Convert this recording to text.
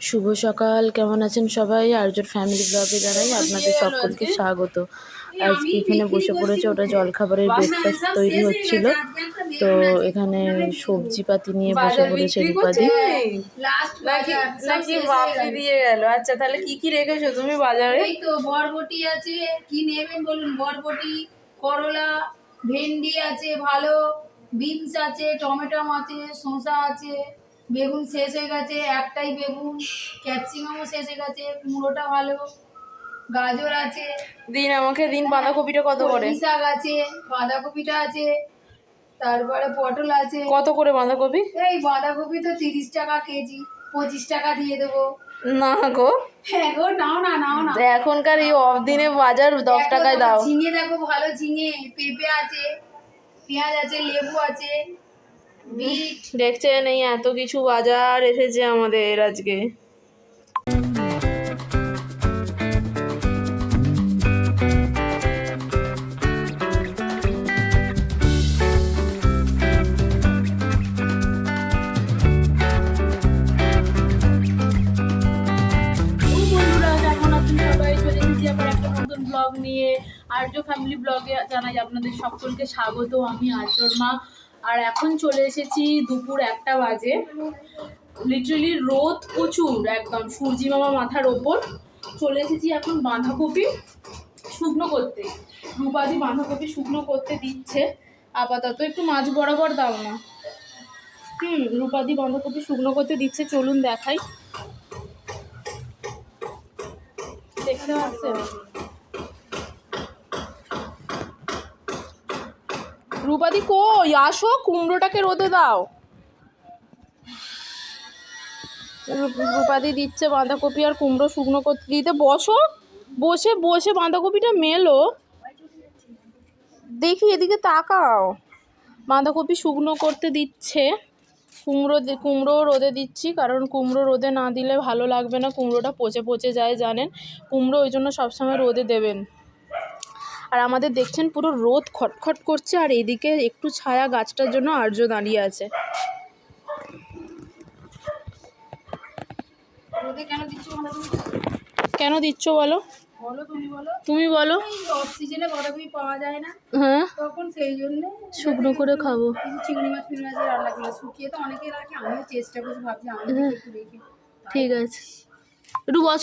শুভ সকাল কেমন আছেন সবাই? আর্যর ফ্যামিলি ব্লগে জানাই আপনাদের সকলকে স্বাগত। আজকে এখানে বসে পড়েছে ওটা জলখাবারের ব্রেকফাস্ট তৈরি হচ্ছিল। তো এখানে সবজি পাতি নিয়ে বসে পড়েছে রূপাদি। নাকি গেল। দিয়ে গেল। আচ্ছা তাহলে কি কি রেখেছো তুমি বাজারে? এই তো বরবটি আছে কি নেবেন বলুন? বরবটি করলা ভেন্ডি আছে ভালো বিনস আছে টমেটো আছে শসা আছে। বেগুন শেষ হয়ে গেছে একটাই বেগুন ক্যাপসিকামও শেষ হয়ে গেছে কুমড়োটা ভালো গাজর আছে। দিন আমাকে দিন বাঁধাকপিটা কত করে? শাক আছে বাঁধাকপিটা আছে তারপরে পটল আছে। কত করে বাঁধাকপি? এই বাঁধাকপি তো তিরিশ টাকা কেজি পঁচিশ টাকা দিয়ে দেবো। না গো। হ্যাঁ গো নাও না নাও না। এখনকার এই অফ দিনে বাজার দশ টাকায় দাও। ঝিঙে দেখো ভালো ঝিঙে পেঁপে আছে পেঁয়াজ আছে লেবু আছে। দেখছেন, এই এত কিছু বাজার এসেছে আমাদের আজকে। ব্লগ নিয়ে। আর্য ফ্যামিলি ব্লগে জানাই আপনাদের সকলকে স্বাগত আমি আর্যর মা। আর এখন চলে এসেছি দুপুর একটা বাজে। লিটারালি রোদ প্রচুর একদম, সূর্যি মামা মাথার ওপর। চলে এসেছি এখন বাঁধাকপি শুকনো করতে। রূপাদি বাঁধাকপি শুকনো করতে দিচ্ছে। আপাতত একটু মাছ বরাবর দাও না। হুম, রূপাদি বাঁধাকপি শুকনো করতে দিচ্ছে, চলুন দেখাই। দেখতে পাচ্ছেন? রূপাদি কই? আসো, কুমড়োটাকে রোদে দাও। রূপ- রূপাদি দিচ্ছে বাঁধাকপি আর কুমড়ো শুকনো করতে দিতে বসো। বসে বসে বাঁধাকপিটা মেলো। দেখি এদিকে তাকাও। বাঁধাকপি শুকনো করতে দিচ্ছে। কুমড়ো কুমড়ো রোদে দিচ্ছি, কারণ কুমড়ো রোদে না দিলে ভালো লাগবে না। কুমড়োটা পচে পচে যায়, জানেন? কুমড়ো ওই জন্য সবসময় রোদে দেবেন। আর আমাদের দেখছেন পুরো রোদ খটখট করছে আর এদিকে একটু ছায়া গাছটার জন্য আর্য দাঁড়িয়ে আছে। কেন দিচ্ছ বলো বলো? তুমি বলো। তুমি বলো। অফ সিজনে বাঁধাকপি পাওয়া যায় না। হ্যাঁ। তখন সেই জন্য শুকনো করে খাব। চিংড়ি মাছ ফিংড়ি মাছের রান্না করে শুকিয়ে তো অনেকে রাখে আমিও চেষ্টা করছি ভাবছি আমি ঠিক আছে। একটু বস